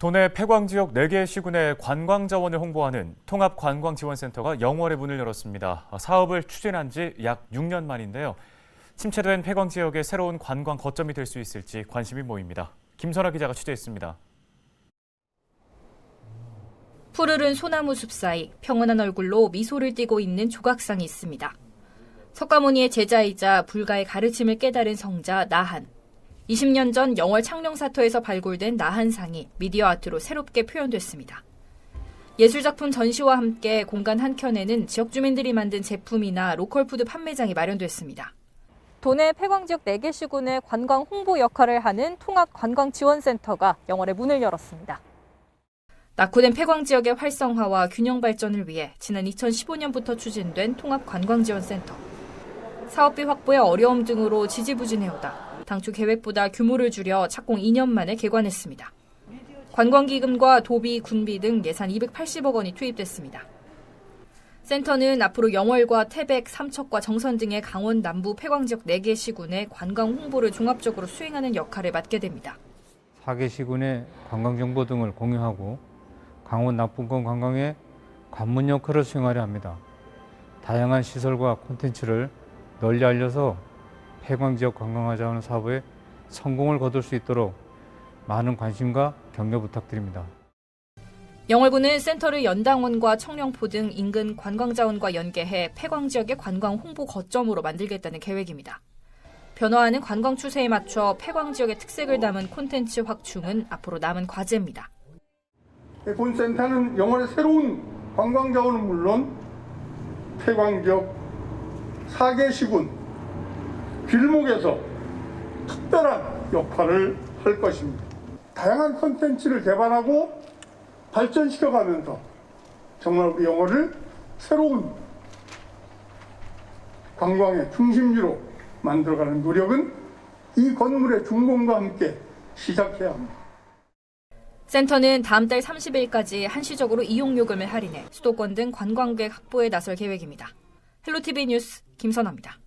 도내 폐광 지역 4개 시군의 관광 자원을 홍보하는 통합관광지원센터가 영월에 문을 열었습니다. 사업을 추진한 지 약 6년 만인데요. 침체된 폐광 지역의 새로운 관광 거점이 될 수 있을지 관심이 모입니다. 김선아 기자가 취재했습니다. 푸르른 소나무 숲 사이 평온한 얼굴로 미소를 띠고 있는 조각상이 있습니다. 석가모니의 제자이자 불가의 가르침을 깨달은 성자 나한. 20년 전 영월 창녕사터에서 발굴된 나한상이 미디어 아트로 새롭게 표현됐습니다. 예술작품 전시와 함께 공간 한켠에는 지역 주민들이 만든 제품이나 로컬 푸드 판매장이 마련됐습니다. 도내 폐광 지역 4개 시군의 관광 홍보 역할을 하는 통합 관광 지원센터가 영월에 문을 열었습니다. 낙후된 폐광 지역의 활성화와 균형 발전을 위해 지난 2015년부터 추진된 통합관광지원센터. 사업비 확보의 어려움 등으로 지지부진해오다 당초 계획보다 규모를 줄여 착공 2년 만에 개관했습니다. 관광기금과 도비, 군비 등 예산 280억 원이 투입됐습니다. 센터는 앞으로 영월과 태백, 삼척과 정선 등의 강원 남부 폐광 지역 4개 시군의 관광 홍보를 종합적으로 수행하는 역할을 맡게 됩니다. 4개 시군의 관광 정보 등을 공유하고 강원 납분권 관광의 관문 역할을 수행하려 합니다. 다양한 시설과 콘텐츠를 널리 알려서 폐광 지역 관광화 자원 사업에 성공을 거둘 수 있도록 많은 관심과 격려 부탁드립니다. 영월군은 센터를 연당원과 청령포 등 인근 관광자원과 연계해 폐광 지역의 관광 홍보 거점으로 만들겠다는 계획입니다. 변화하는 관광 추세에 맞춰 폐광 지역의 특색을 담은 콘텐츠 확충은 앞으로 남은 과제입니다. 본 센터는 영월의 새로운 관광 자원은 물론 폐광 지역 4개 시군 길목에서 특별한 역할을 할 것입니다. 다양한 콘텐츠를 개발하고 발전시켜가면서 정말 우리 영월을 새로운 관광의 중심지로 만들어가는 노력은 이 건물의 준공과 함께 시작해야 합니다. 센터는 다음 달 30일까지 한시적으로 이용 요금을 할인해 수도권 등 관광객 확보에 나설 계획입니다. 헬로티비 뉴스 김선아입니다.